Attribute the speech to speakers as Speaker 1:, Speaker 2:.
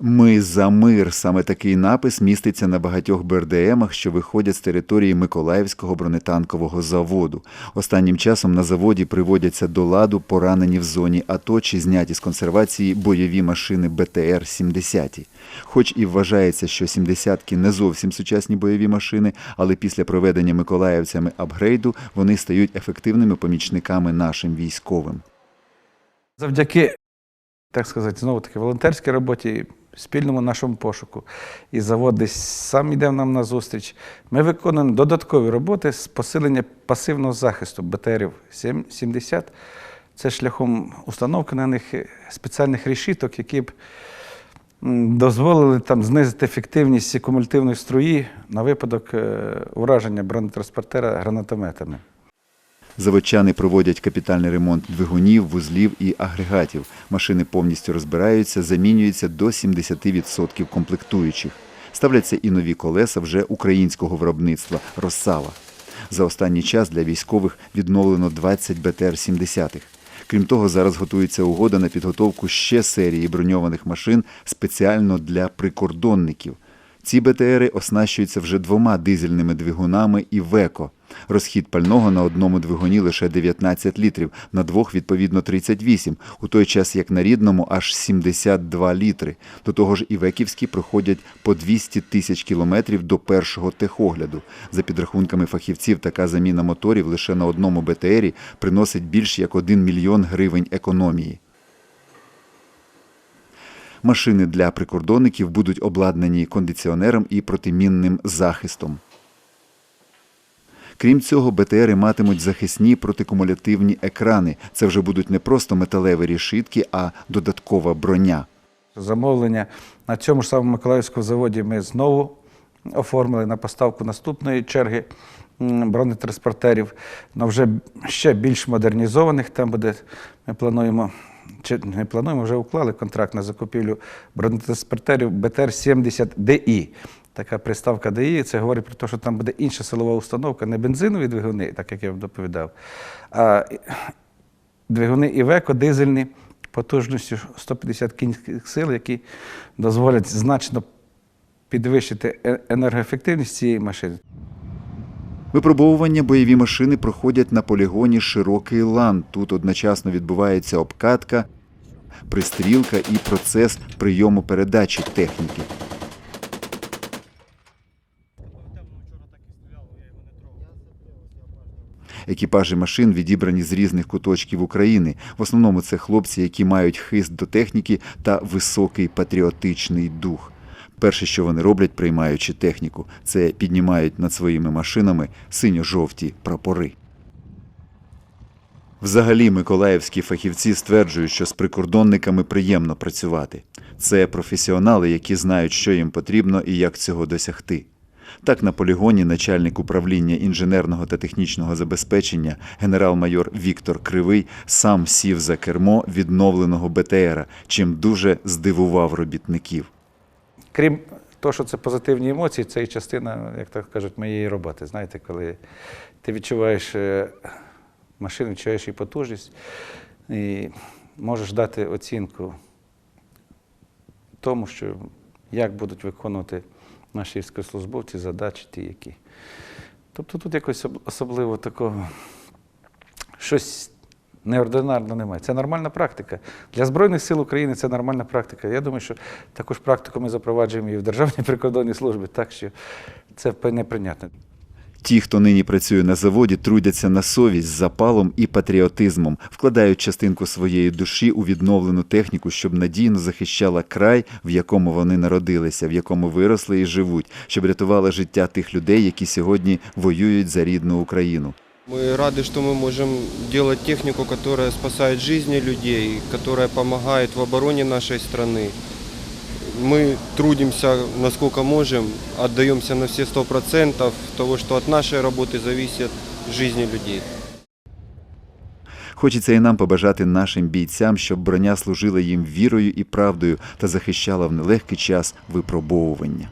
Speaker 1: Ми за мир. Саме такий напис міститься на багатьох БРДМах, що виходять з території Миколаївського бронетанкового заводу. Останнім часом на заводі приводяться до ладу поранені в зоні АТО чи зняті з консервації бойові машини БТР-70. Хоч і вважається, що 70-ки не зовсім сучасні бойові машини, але після проведення миколаївцями апгрейду вони стають ефективними помічниками нашим військовим.
Speaker 2: Завдяки, так сказати, знову таки волонтерській роботі, спільному нашому пошуку. І завод десь сам йде нам на зустріч. Ми виконуємо додаткові роботи з посилення пасивного захисту БТРів 70. Це шляхом установки на них спеціальних решіток, які б дозволили там знизити ефективність кумулятивної струї на випадок е, ураження бронетранспортера гранатометами.
Speaker 1: Заводчани проводять капітальний ремонт двигунів, вузлів і агрегатів. Машини повністю розбираються, замінюються до 70% комплектуючих. Ставляться і нові колеса вже українського виробництва Росава. За останній час для військових відновлено 20 БТР-70-х. Крім того, зараз готується угода на підготовку ще серії броньованих машин спеціально для прикордонників. Ці БТРи оснащуються вже двома дизельними двигунами і ВЕКО. Розхід пального на одному двигуні лише 19 літрів, на двох відповідно 38, у той час як на рідному аж 72 літри. До того ж і веківські проходять по 200 тисяч кілометрів до першого техогляду. За підрахунками фахівців, така заміна моторів лише на одному БТРі приносить більш як 1 мільйон гривень економії. Машини для прикордонників будуть обладнані кондиціонером і протимінним захистом. Крім цього, БТРи матимуть захисні протикумулятивні екрани. Це вже будуть не просто металеві рішитки, а додаткова броня.
Speaker 2: Замовлення на цьому ж самому Миколаївському заводі ми знову оформили на поставку наступної черги бронетранспортерів, але вже ще більш модернізованих. Там буде, ми плануємо, чи не плануємо, вже уклали контракт на закупівлю бронетранспортерів БТР-70ДІ. Така приставка ДІ, це говорить про те, що там буде інша силова установка, не бензинові двигуни, так як я вам доповідав, а двигуни Івеко дизельні потужністю 150 кінських сил, які дозволять значно підвищити е- енергоефективність цієї машини.
Speaker 1: Випробовування бойові машини проходять на полігоні Широкий лан. Тут одночасно відбувається обкатка, пристрілка і процес прийому передачі техніки. Екіпажі машин відібрані з різних куточків України. В основному це хлопці, які мають хист до техніки та високий патріотичний дух. Перше, що вони роблять, приймаючи техніку, це піднімають над своїми машинами синьо-жовті прапори. Взагалі, миколаївські фахівці стверджують, що з прикордонниками приємно працювати. Це професіонали, які знають, що їм потрібно і як цього досягти. Так, на полігоні начальник управління інженерного та технічного забезпечення генерал-майор Віктор Кривий сам сів за кермо відновленого БТРа, чим дуже здивував робітників.
Speaker 2: Крім того, що це позитивні емоції, це і частина, як так кажуть, моєї роботи. Знаєте, коли ти відчуваєш е, машину, відчуваєш її потужність і можеш дати оцінку тому, що як будуть виконувати наші військовослужбовці задачі ті, які. Тобто тут якось особливо такого щось неординарно немає. Це нормальна практика. Для Збройних сил України це нормальна практика. Я думаю, що також практику ми запроваджуємо і в Державній прикордонній службі, так що це неприйнятно.
Speaker 1: Ті, хто нині працює на заводі, трудяться на совість з запалом і патріотизмом, вкладають частинку своєї душі у відновлену техніку, щоб надійно захищала край, в якому вони народилися, в якому виросли і живуть, щоб рятувала життя тих людей, які сьогодні воюють за рідну Україну.
Speaker 3: Мы рады, что мы можем делать технику, которая спасает жизни людей, которая помогает в обороне нашей страны. Мы трудимся насколько можем, отдаемся на все сто процентов того, что от нашей работы зависит жизни людей.
Speaker 1: Хочеться і нам побажати нашим бійцям, щоб броня служила їм вірою і правдою та захищала в нелегкий час випробовування.